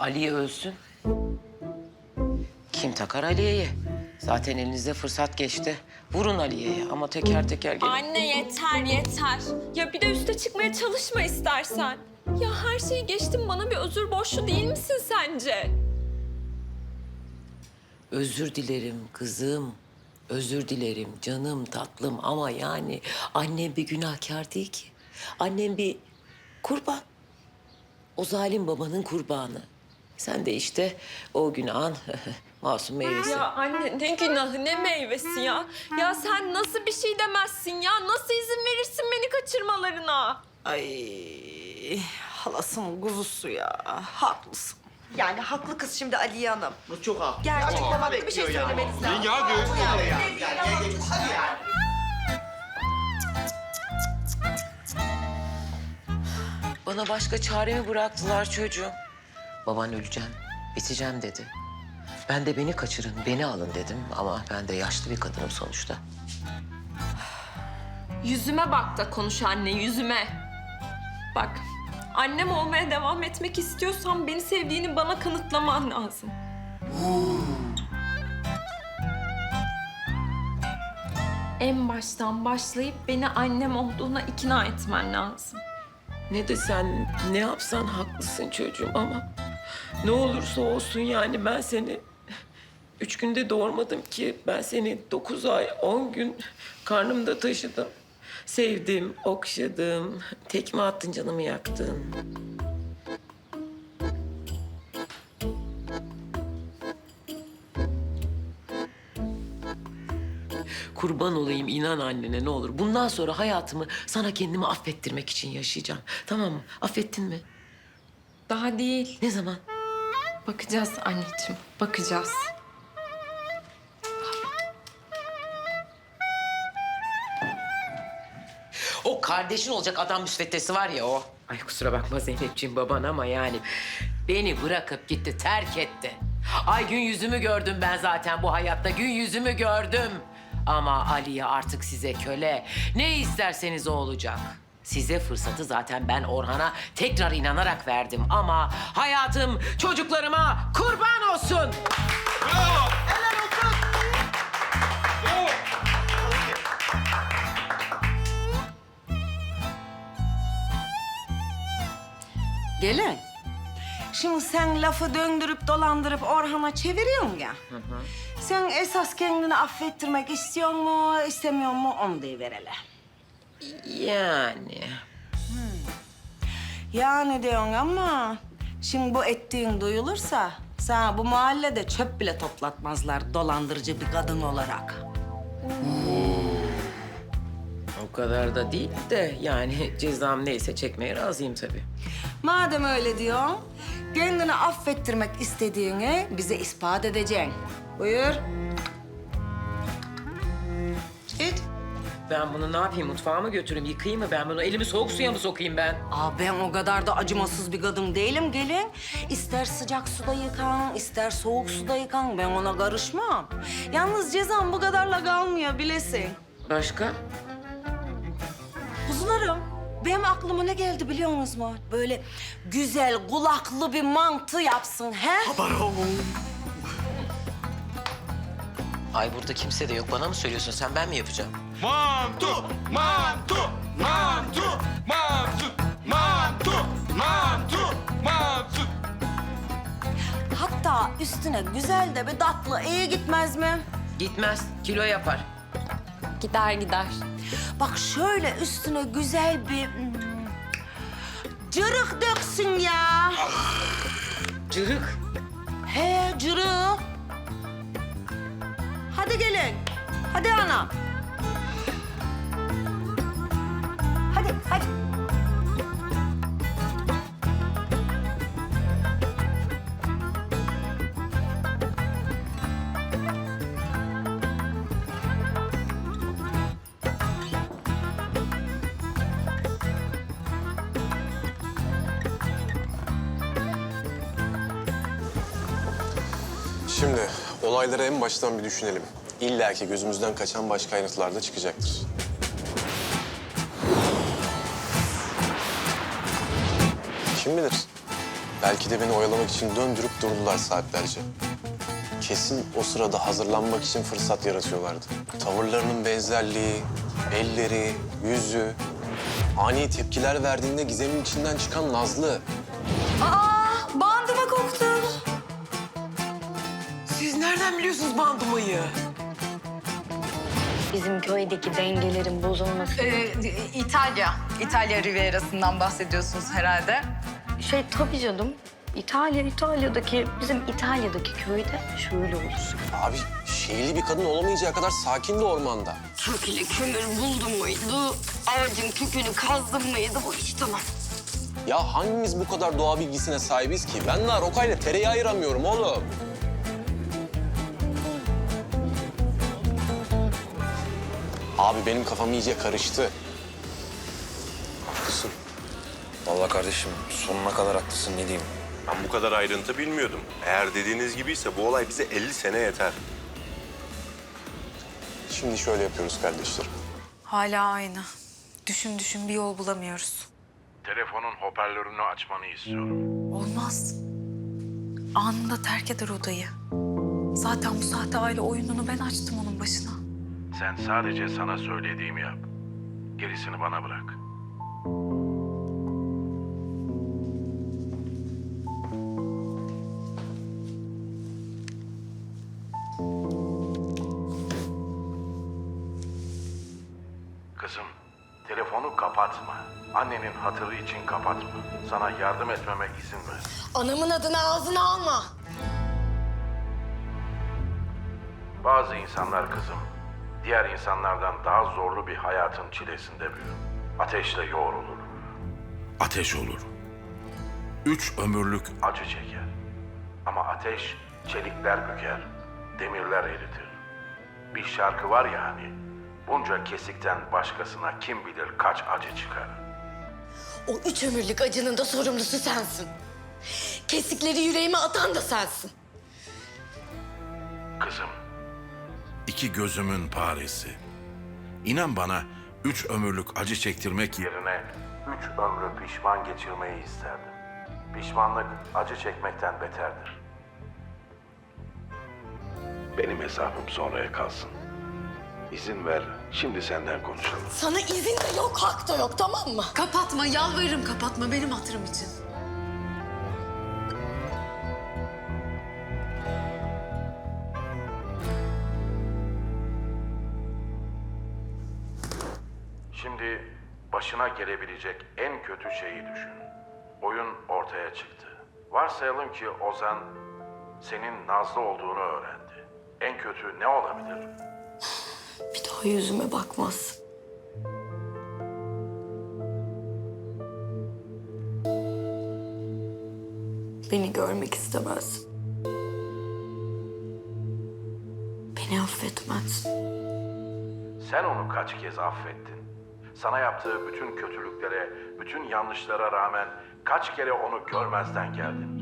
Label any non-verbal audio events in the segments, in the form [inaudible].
Aliye ölsün. Kim takar Aliye'yi? Zaten elinizde fırsat geçti. Vurun Aliye'ye ama teker teker gelin. Anne yeter yeter. Ya bir de üste çıkmaya çalışma istersen. Ya her şeyi geçtim bana bir özür borçlu değil misin sence? Özür dilerim kızım. Özür dilerim canım tatlım ama yani annem bir günahkar değil ki. Annem bir kurban. O zalim babanın kurbanı. Sen de işte o günahın [laughs] masum meyvesi. Ya anne ne günahı ne meyvesi ya. Ya sen nasıl bir şey demezsin ya? Nasıl izin verirsin beni kaçırmalarına? Ay halasının kuzusu ya. Haklısın. Yani haklı kız şimdi Aliye Hanım. Çok haklı. Gerçekten haklı bir şey söylemeniz lazım. Yenge hadi. Bana başka çare mi bıraktılar çocuğum? Baban öleceğim, biteceğim dedi. Ben de beni kaçırın, beni alın dedim ama ben de yaşlı bir kadınım sonuçta. Yüzüme bak da konuş anne yüzüme. Bak annem olmaya devam etmek istiyorsan beni sevdiğini bana kanıtlaman lazım. En baştan başlayıp beni annem olduğuna ikna etmen lazım. Ne desen, ne yapsan haklısın çocuğum ama... Ne olursa olsun yani ben seni... Üç günde doğurmadım ki. Ben seni dokuz ay, on gün karnımda taşıdım. Sevdim, okşadım. Tekme attın, canımı yaktın. Kurban olayım inan annene ne olur. Bundan sonra hayatımı sana kendimi affettirmek için yaşayacağım. Tamam mı? Affettin mi? Daha değil. Ne zaman? Bakacağız anneciğim, bakacağız. O kardeşin olacak adam müsveddesi var ya o. Ay kusura bakma Zeynepciğim baban ama yani beni bırakıp gitti, terk etti. Ay gün yüzümü gördüm ben zaten bu hayatta, gün yüzümü gördüm. Ama Aliye artık size köle. Ne isterseniz o olacak. Size fırsatı zaten ben Orhan'a tekrar inanarak verdim ama hayatım çocuklarıma kurban olsun. Gelin. Şimdi sen lafı döndürüp dolandırıp Orhan'a çeviriyorsun ya. Sen esas kendini affettirmek istiyor mu, istemiyor mu onu deyiver hele. Yani Yani diyorsun ama şimdi bu ettiğin duyulursa sana bu mahallede çöp bile toplatmazlar dolandırıcı bir kadın olarak. o kadar da değil de yani [laughs] cezam neyse çekmeye razıyım tabii. Madem öyle diyorsun, kendini affettirmek istediğini bize ispat edeceksin. Buyur. Ben bunu ne yapayım? Mutfağa mı götüreyim? Yıkayayım mı ben bunu? Elimi soğuk suya mı sokayım ben? Aa ben o kadar da acımasız bir kadın değilim gelin. İster sıcak suda yıkan, ister soğuk suda yıkan ben ona karışmam. Yalnız cezam bu kadarla kalmıyor bilesin. Başka? Kuzularım, benim aklıma ne geldi biliyor musunuz mu? Böyle güzel kulaklı bir mantı yapsın he? Ay burada kimse de yok. Bana mı söylüyorsun? Sen ben mi yapacağım? Mantu, mantu, mantu, mantu, mantu, mantu, mantu. Hatta üstüne güzel de bir tatlı iyi gitmez mi? Gitmez. Kilo yapar. Gider gider. Bak şöyle üstüne güzel bir... hmm, Cırık döksün ya. Cırık. He cırık. Hadi gelin. Hadi ana. Hadi. Şimdi olayları en baştan bir düşünelim. İlla ki gözümüzden kaçan başka ayrıntılar da çıkacaktır. Kim bilir? Belki de beni oyalamak için döndürüp durdular saatlerce. Kesin o sırada hazırlanmak için fırsat yaratıyorlardı. Tavırlarının benzerliği, elleri, yüzü, ani tepkiler verdiğinde Gizem'in içinden çıkan Nazlı. Bandıma koktu. Siz nereden biliyorsunuz bandımayı? Bizim köydeki dengelerin bozulması. Ee, İtalya. İtalya Riviera'sından bahsediyorsunuz herhalde. Şey tabii canım. İtalya, İtalya'daki, bizim İtalya'daki köyde şöyle olur. Abi şehirli bir kadın olamayacağı kadar sakin de ormanda. Köküyle kömür buldum muydu? Ağacın kökünü kazdım mıydı? Bu iş tamam. Ya hangimiz bu kadar doğa bilgisine sahibiz ki? Ben daha rokayla tereyağı ayıramıyorum oğlum. Abi benim kafam iyice karıştı. Haklısın. Vallahi kardeşim sonuna kadar haklısın ne diyeyim. Ben bu kadar ayrıntı bilmiyordum. Eğer dediğiniz gibiyse bu olay bize 50 sene yeter. Şimdi şöyle yapıyoruz kardeşlerim. Hala aynı. Düşün düşün bir yol bulamıyoruz. Telefonun hoparlörünü açmanı istiyorum. Olmaz. Anında terk eder odayı. Zaten bu sahte aile oyununu ben açtım onun başına. Sen sadece sana söylediğimi yap. Gerisini bana bırak. Kızım, telefonu kapatma. Annenin hatırı için kapatma. Sana yardım etmeme izin ver. Anamın adını ağzına alma. Bazı insanlar kızım, diğer insanlardan daha zorlu bir hayatın çilesinde büyür. Ateşle yoğrulur. Ateş olur. Üç ömürlük acı çeker. Ama ateş çelikler büker, demirler eritir. Bir şarkı var ya hani, bunca kesikten başkasına kim bilir kaç acı çıkar. O üç ömürlük acının da sorumlusu sensin. Kesikleri yüreğime atan da sensin. Kızım, iki gözümün paresi. İnan bana üç ömürlük acı çektirmek yerine üç ömrü pişman geçirmeyi isterdim. Pişmanlık acı çekmekten beterdir. Benim hesabım sonraya kalsın. İzin ver, şimdi senden konuşalım. Sana izin de yok, hak da yok tamam mı? Kapatma yalvarırım kapatma benim hatırım için. Başına gelebilecek en kötü şeyi düşün. Oyun ortaya çıktı. Varsayalım ki Ozan senin Nazlı olduğunu öğrendi. En kötü ne olabilir? Bir daha yüzüme bakmaz. Beni görmek istemez. Beni affetmez. Sen onu kaç kez affettin? Sana yaptığı bütün kötülüklere, bütün yanlışlara rağmen kaç kere onu görmezden geldin?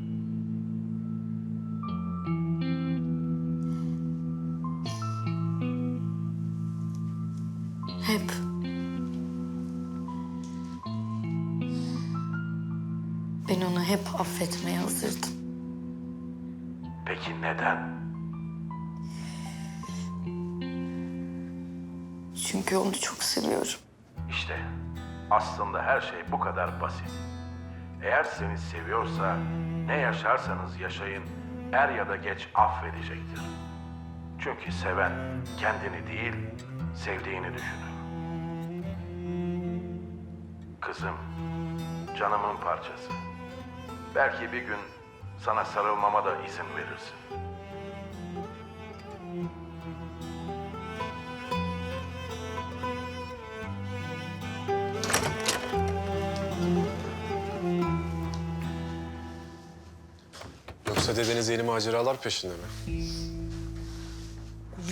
Hep. Ben onu hep affetmeye hazırdım. Peki neden? Çünkü onu çok seviyorum. İşte aslında her şey bu kadar basit. Eğer seni seviyorsa ne yaşarsanız yaşayın er ya da geç affedecektir. Çünkü seven kendini değil sevdiğini düşünür. Kızım, canımın parçası. Belki bir gün sana sarılmama da izin verirsin. Dedeniz yeni maceralar peşinde mi?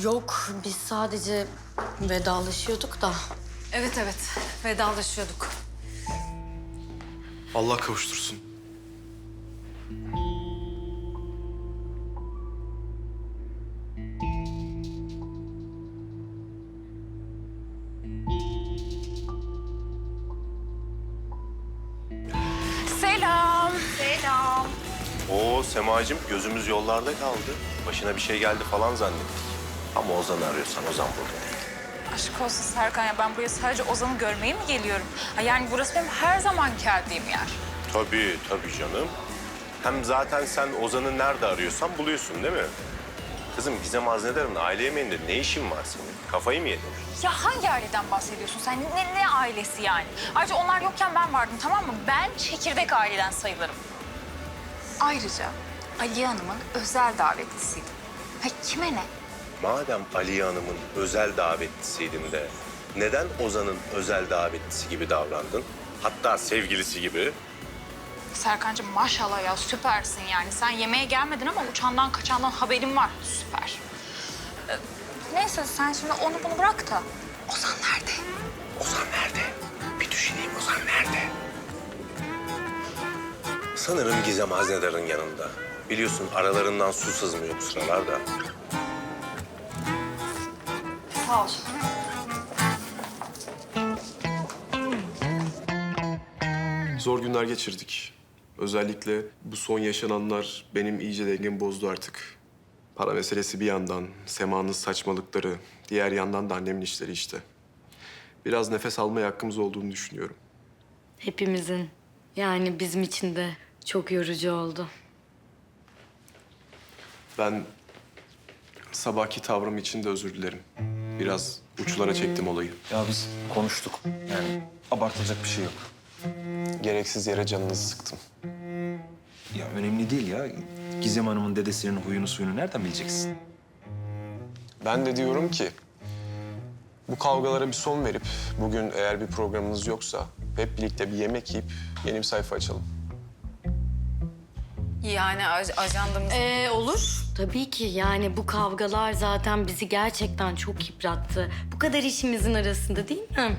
Yok, biz sadece vedalaşıyorduk da. Evet evet vedalaşıyorduk. Allah kavuştursun. Semacığım gözümüz yollarda kaldı. Başına bir şey geldi falan zannettik. Ama Ozan'ı arıyorsan Ozan burada değil. Aşk olsun Serkan ya ben buraya sadece Ozan'ı görmeye mi geliyorum? Ha, yani burası benim her zaman geldiğim yer. Tabii tabii canım. Hem zaten sen Ozan'ı nerede arıyorsan buluyorsun değil mi? Kızım Gizem Haznedar'ın aile yemeğinde ne işin var senin? Kafayı mı yedin? Ya hangi aileden bahsediyorsun sen? Ne, ne ailesi yani? Ayrıca onlar yokken ben vardım tamam mı? Ben çekirdek aileden sayılırım. Ayrıca Aliye Hanım'ın özel davetlisiydim. Ha, kime ne? Madem Aliye Hanım'ın özel davetlisiydim de neden Ozan'ın özel davetlisi gibi davrandın? Hatta sevgilisi gibi. Serkancığım maşallah ya süpersin yani. Sen yemeğe gelmedin ama uçandan kaçandan haberin var. Süper. Ee, neyse sen şimdi onu bunu bırak da. Ozan nerede? Ozan nerede? Bir düşüneyim Ozan nerede? Sanırım Gizem Haznedar'ın yanında. Biliyorsun aralarından su sızmıyor bu sıralarda. Sağ ol. Zor günler geçirdik. Özellikle bu son yaşananlar benim iyice dengemi bozdu artık. Para meselesi bir yandan, Sema'nın saçmalıkları, diğer yandan da annemin işleri işte. Biraz nefes almaya hakkımız olduğunu düşünüyorum. Hepimizin. Yani bizim için de çok yorucu oldu. Ben sabahki tavrım için de özür dilerim. Biraz uçlara çektim olayı. Ya biz konuştuk. Yani abartılacak bir şey yok. Gereksiz yere canınızı sıktım. Ya önemli değil ya. Gizem Hanım'ın dedesinin huyunu suyunu nereden bileceksin? Ben de diyorum ki bu kavgalara bir son verip bugün eğer bir programınız yoksa hep birlikte bir yemek yiyip yeni bir sayfa açalım. Yani aj- ajandamız... Ee, olur. Tabii ki yani bu kavgalar zaten bizi gerçekten çok yıprattı. Bu kadar işimizin arasında değil mi?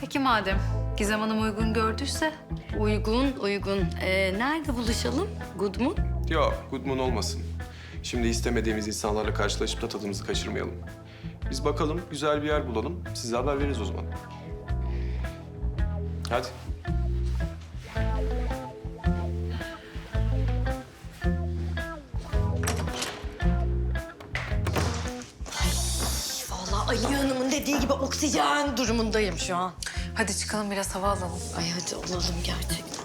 Peki madem Gizem Hanım uygun gördüyse... Uygun, uygun. Ee, nerede buluşalım? Good mu? Yok, good moon olmasın. Şimdi istemediğimiz insanlarla karşılaşıp da tadımızı kaçırmayalım. Biz bakalım, güzel bir yer bulalım. Size haber veririz o zaman. Hadi. Dediği gibi oksijen durumundayım şu an. Hadi çıkalım biraz hava alalım. Ay hadi olalım gerçekten.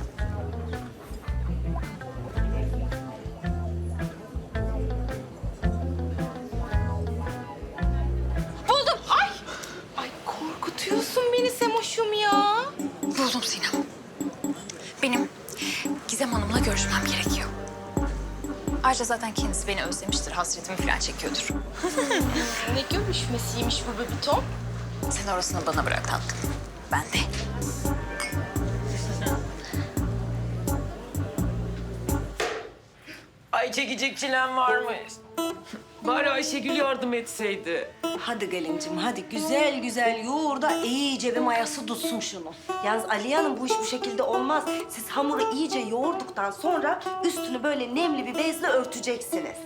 Buldum. Ay! Ay korkutuyorsun beni Semoş'um ya. Buldum Sinem. Benim Gizem Hanım'la görüşmem gerekiyor. Ayrıca zaten kendisi beni özlemiştir, hasretimi falan çekiyordur. [laughs] Ne görüşmesiymiş bu bebitom? Sen orasını bana bırak tatlım. Ben de. Ay çekecek çilem varmış. Bari Ayşegül yardım etseydi. Hadi gelincim hadi güzel güzel yoğur da iyice bir mayası tutsun şunu. Yalnız Aliye Hanım bu iş bu şekilde olmaz. Siz hamuru iyice yoğurduktan sonra üstünü böyle nemli bir bezle örteceksiniz.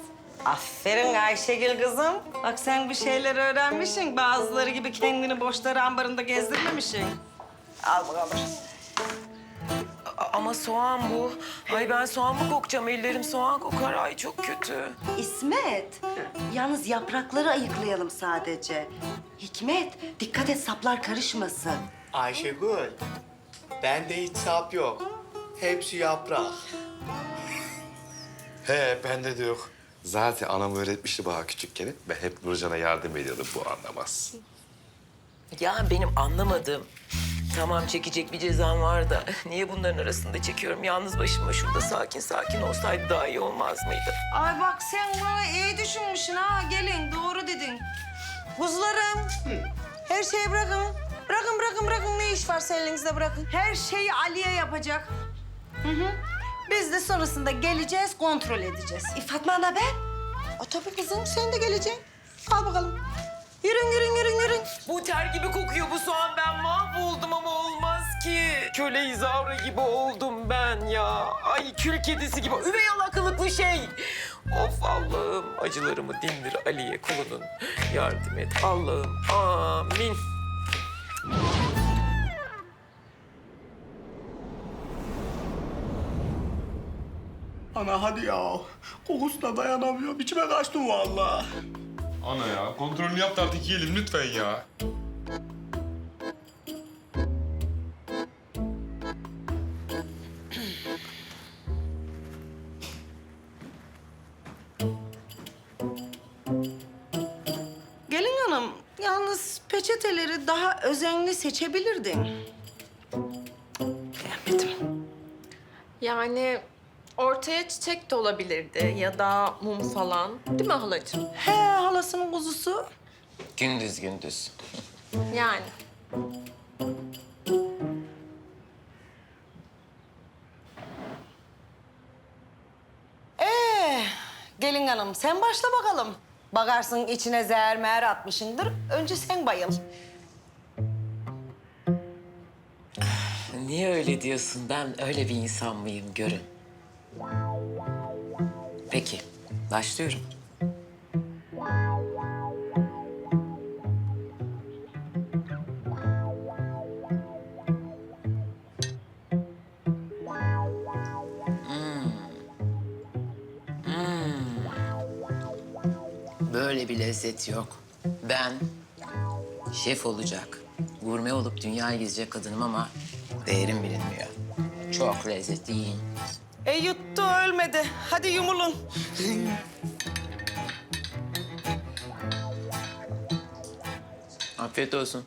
Aferin Ayşegül kızım. Bak sen bir şeyler öğrenmişsin. Bazıları gibi kendini boşları ambarında gezdirmemişsin. Al bakalım. Ama soğan bu. Ay ben soğan mı kokacağım? Ellerim soğan kokar. Ay çok kötü. İsmet, yalnız yaprakları ayıklayalım sadece. Hikmet, dikkat et saplar karışmasın. Ayşegül, bende hiç sap yok. Hepsi yaprak. He bende de yok. Zaten anam öğretmişti bana küçükken. Ben hep Nurcan'a yardım ediyordum bu anlamaz. Ya benim anlamadığım... Tamam çekecek bir cezam var da [laughs] niye bunların arasında çekiyorum? Yalnız başıma şurada sakin sakin olsaydı daha iyi olmaz mıydı? Ay bak sen bunu iyi düşünmüşsün ha. Gelin doğru dedin. Kuzularım. Her şeyi bırakın. Bırakın bırakın bırakın ne iş varsa elinizde bırakın. Her şeyi Aliye yapacak. Hı hı. Biz de sonrasında geleceğiz, kontrol edeceğiz. E, Fatma da ben. O tabii kızım sen de geleceksin. Al bakalım. Yürün yürün yürün yürün. Bu ter gibi kokuyor bu soğan. Ben mahvoldum ama olmaz ki. Köle izavra gibi oldum ben ya. Ay kül kedisi gibi. Üvey alakalıklı şey. Of Allah'ım acılarımı dindir Aliye kulunun. Yardım et Allah'ım. Amin. Ana hadi ya. Kokusuna dayanamıyorum. İçime kaçtı vallahi. Ana ya kontrolünü yap da artık yiyelim lütfen ya. Gelin hanım, yalnız peçeteleri daha özenli seçebilirdin. Beğenmedim. Yani ortaya çiçek de olabilirdi ya da mum falan. Değil mi halacığım? He halasının kuzusu. Gündüz gündüz. Yani. Ee, gelin hanım sen başla bakalım. Bakarsın içine zehir meğer atmışındır. Önce sen bayıl. Niye öyle diyorsun? Ben öyle bir insan mıyım görün. Peki, başlıyorum. Hmm. Hmm. Böyle bir lezzet yok. Ben şef olacak, gurme olup dünyayı gezecek kadınım ama değerim bilinmiyor. Çok lezzetli yiyin. E yuttu ölmedi. Hadi yumulun. Afiyet olsun.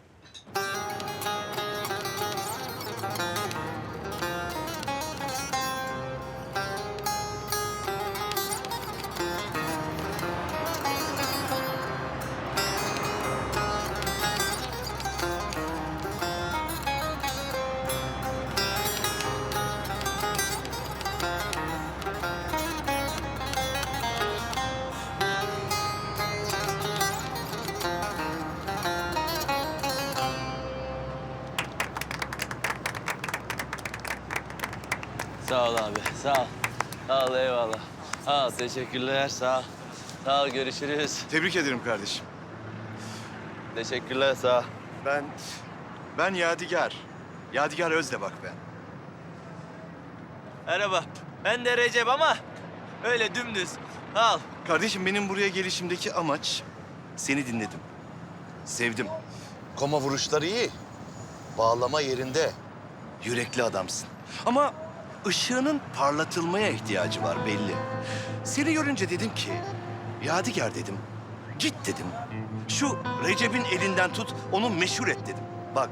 Sağ ol. Sağ ol, eyvallah. Sağ ol, teşekkürler, sağ ol. Sağ ol, görüşürüz. Tebrik ederim kardeşim. Teşekkürler, sağ ol. Ben, ben Yadigar. Yadigar Özde bak ben. Merhaba, ben de Recep ama öyle dümdüz. Ol. Kardeşim benim buraya gelişimdeki amaç seni dinledim. Sevdim. Koma vuruşları iyi. Bağlama yerinde. Yürekli adamsın. Ama ışığının parlatılmaya ihtiyacı var belli. Seni görünce dedim ki, Yadigar dedim. Git dedim. Şu Recep'in elinden tut, onu meşhur et dedim. Bak,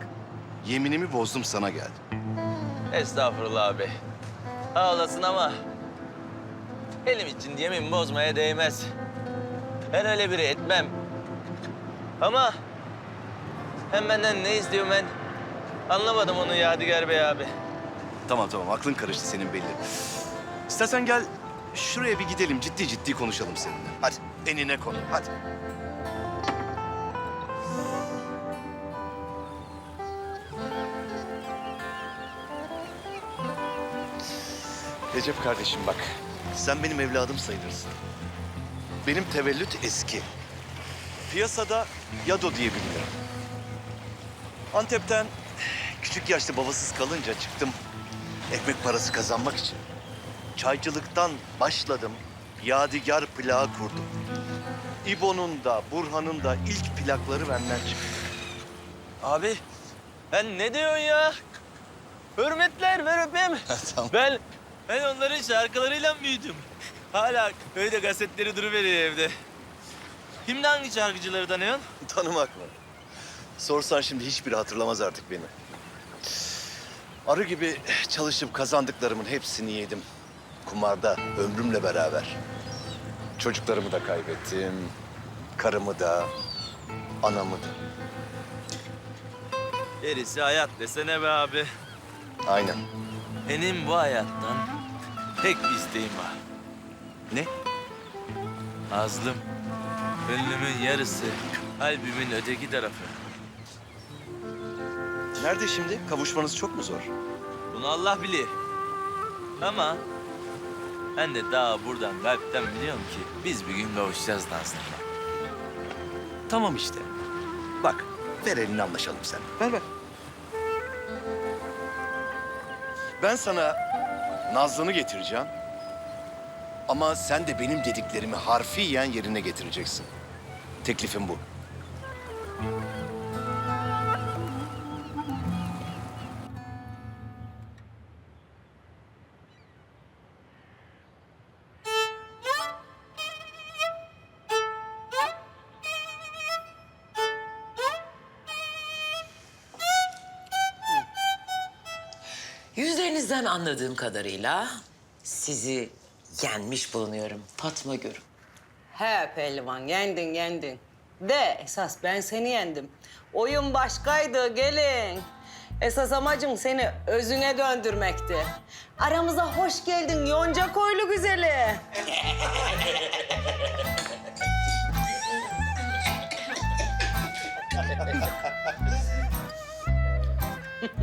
yeminimi bozdum sana geldim. Estağfurullah abi. Sağ olasın ama elim için yemin bozmaya değmez. Ben öyle biri etmem. Ama hem benden ne istiyor ben anlamadım onu Yadigar Bey abi. Tamam tamam aklın karıştı senin belli. İstersen gel şuraya bir gidelim ciddi ciddi konuşalım seninle. Hadi enine konu hadi. Recep kardeşim bak. Sen benim evladım sayılırsın. Benim tevellüt eski. Piyasada Yado diye bilinirim. Antep'ten küçük yaşta babasız kalınca çıktım ekmek parası kazanmak için. Çaycılıktan başladım, yadigar plağı kurdum. İbo'nun da, Burhan'ın da ilk plakları benden çıktı. Abi ben ne diyorsun ya? Hürmetler ver öpeyim. [laughs] tamam. Ben ben onların şarkılarıyla büyüdüm. Hala köyde gazetleri duruveriyor evde. Şimdi hangi şarkıcıları tanıyorsun? Tanımak mı? Sorsan şimdi hiçbiri hatırlamaz artık beni. Arı gibi çalışıp kazandıklarımın hepsini yedim. Kumarda ömrümle beraber. Çocuklarımı da kaybettim. Karımı da, anamı da. Gerisi hayat desene be abi. Aynen. Benim bu hayattan tek bir isteğim var. Ne? Nazlım. Gönlümün yarısı, kalbimin öteki tarafı. Nerede şimdi? Kavuşmanız çok mu zor? Bunu Allah bilir. Ama ben de daha buradan kalpten biliyorum ki biz bir gün kavuşacağız Nazlı'mla. Tamam işte. Bak, ver elini anlaşalım sen. Ver ver. Ben sana Nazlı'nı getireceğim. Ama sen de benim dediklerimi harfiyen yerine getireceksin. Teklifim bu. Anladığım kadarıyla sizi yenmiş bulunuyorum Fatma Gül. He pehlivan yendin yendin. De esas ben seni yendim. Oyun başkaydı gelin. Esas amacım seni özüne döndürmekti. Aramıza hoş geldin yonca koylu güzeli.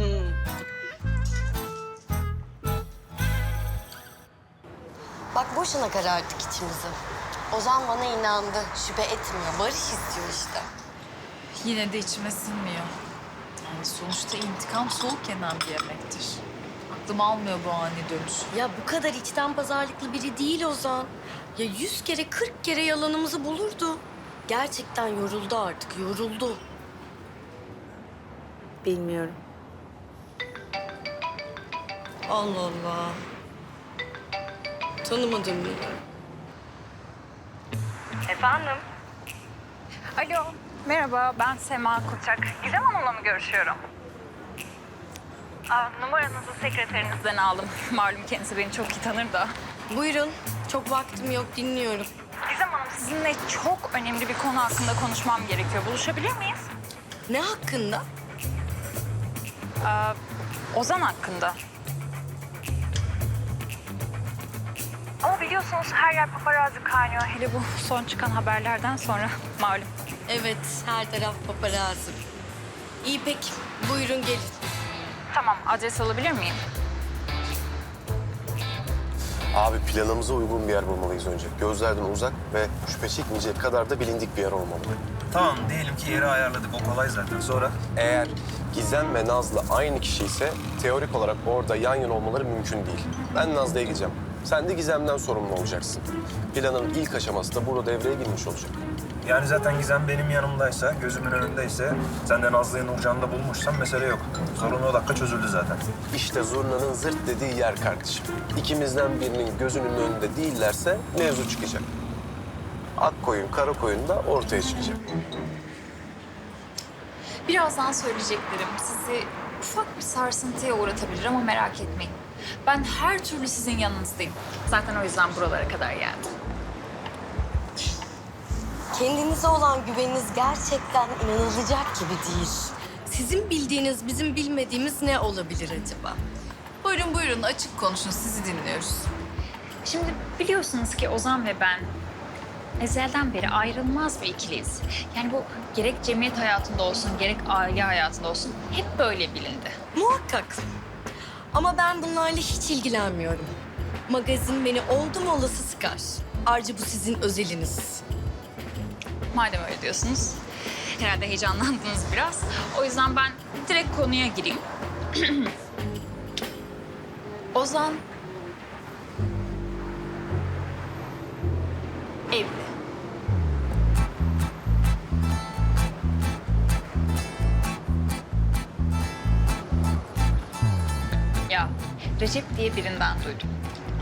[laughs] boşuna kararttık içimizi. Ozan bana inandı. Şüphe etmiyor. Barış istiyor işte. Yine de içime sinmiyor. Yani sonuçta intikam soğuk yenen bir yemektir. Aklım almıyor bu ani dönüş. Ya bu kadar içten pazarlıklı biri değil Ozan. Ya yüz kere, kırk kere yalanımızı bulurdu. Gerçekten yoruldu artık, yoruldu. Bilmiyorum. Allah Allah. Tanımadım biri. Efendim? Alo, merhaba. Ben Sema Koçak. Gizem Hanım'la mı görüşüyorum? Aa, numaranızı sekreterinizden aldım. [laughs] Malum kendisi beni çok iyi tanır da. Buyurun. Çok vaktim yok, dinliyorum. Gizem Hanım, sizinle çok önemli bir konu hakkında konuşmam gerekiyor. Buluşabilir miyiz? Ne hakkında? Aa, Ozan hakkında. Biliyorsunuz her yer paparazzi kaynıyor. Hele bu son çıkan haberlerden sonra malum. Evet, her taraf paparazzi. İyi peki, buyurun gelin. Tamam, adres alabilir miyim? Abi planımıza uygun bir yer bulmalıyız önce. Gözlerden uzak ve şüphe çekmeyecek kadar da bilindik bir yer olmalı. Tamam diyelim ki yeri ayarladık. O kolay zaten. Sonra? Eğer Gizem ve Nazlı aynı kişi ise teorik olarak orada yan yana olmaları mümkün değil. Ben Nazlı'ya gideceğim. Sen de Gizem'den sorumlu olacaksın. Planın ilk aşaması da burada devreye girmiş olacak. Yani zaten Gizem benim yanımdaysa, gözümün önündeyse, sen de Nazlı'yı Nurcan'da bulmuşsan mesele yok. Sorun o dakika çözüldü zaten. İşte zurnanın zırt dediği yer kardeşim. İkimizden birinin gözünün önünde değillerse mevzu çıkacak. Ak koyun, kara koyun da ortaya çıkacak. Birazdan söyleyeceklerim sizi ufak bir sarsıntıya uğratabilir ama merak etmeyin. Ben her türlü sizin yanınızdayım. Zaten o yüzden buralara kadar geldim. Kendinize olan güveniniz gerçekten inanılacak gibi değil. Sizin bildiğiniz, bizim bilmediğimiz ne olabilir acaba? Buyurun buyurun açık konuşun sizi dinliyoruz. Şimdi biliyorsunuz ki Ozan ve ben ezelden beri ayrılmaz bir ikiliyiz. Yani bu gerek cemiyet hayatında olsun gerek aile hayatında olsun hep böyle bilindi. Muhakkak. Ama ben bunlarla hiç ilgilenmiyorum. Magazin beni oldum olası sıkar. Ayrıca bu sizin özeliniz. Madem öyle diyorsunuz. Herhalde heyecanlandınız biraz. O yüzden ben direkt konuya gireyim. [clears throat] Ozan evli. Recep diye birinden duydum.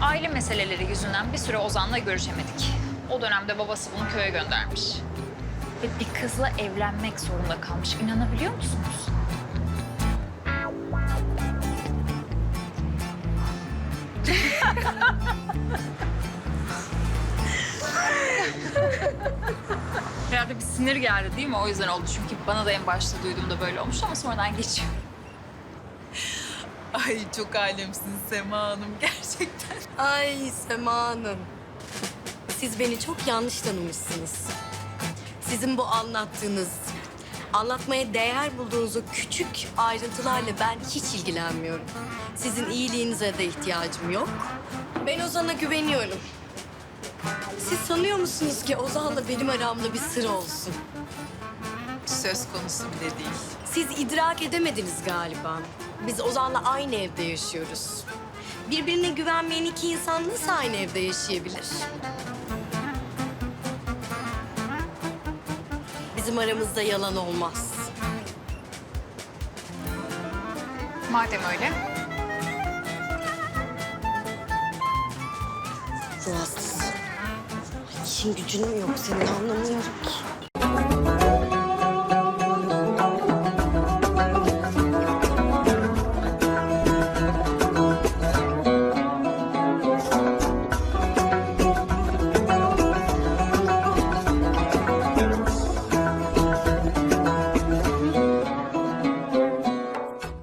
Aile meseleleri yüzünden bir süre Ozan'la görüşemedik. O dönemde babası bunu köye göndermiş. Ve bir kızla evlenmek zorunda kalmış. İnanabiliyor musunuz? Herhalde bir sinir geldi değil mi? O yüzden oldu. Çünkü bana da en başta duyduğumda böyle olmuş ama sonradan geçiyor. Ay çok alemsiniz Sema Hanım gerçekten. Ay Sema Hanım. Siz beni çok yanlış tanımışsınız. Sizin bu anlattığınız, anlatmaya değer bulduğunuz o küçük ayrıntılarla ben hiç ilgilenmiyorum. Sizin iyiliğinize de ihtiyacım yok. Ben Ozan'a güveniyorum. Siz sanıyor musunuz ki Ozan'la benim aramda bir sır olsun? Söz konusu bile değil. Siz idrak edemediniz galiba. Biz Ozan'la aynı evde yaşıyoruz. Birbirine güvenmeyen iki insan nasıl aynı evde yaşayabilir? Bizim aramızda yalan olmaz. Madem öyle. Ruh hastası. Ay, işin gücün mü yok senin anlamıyorum.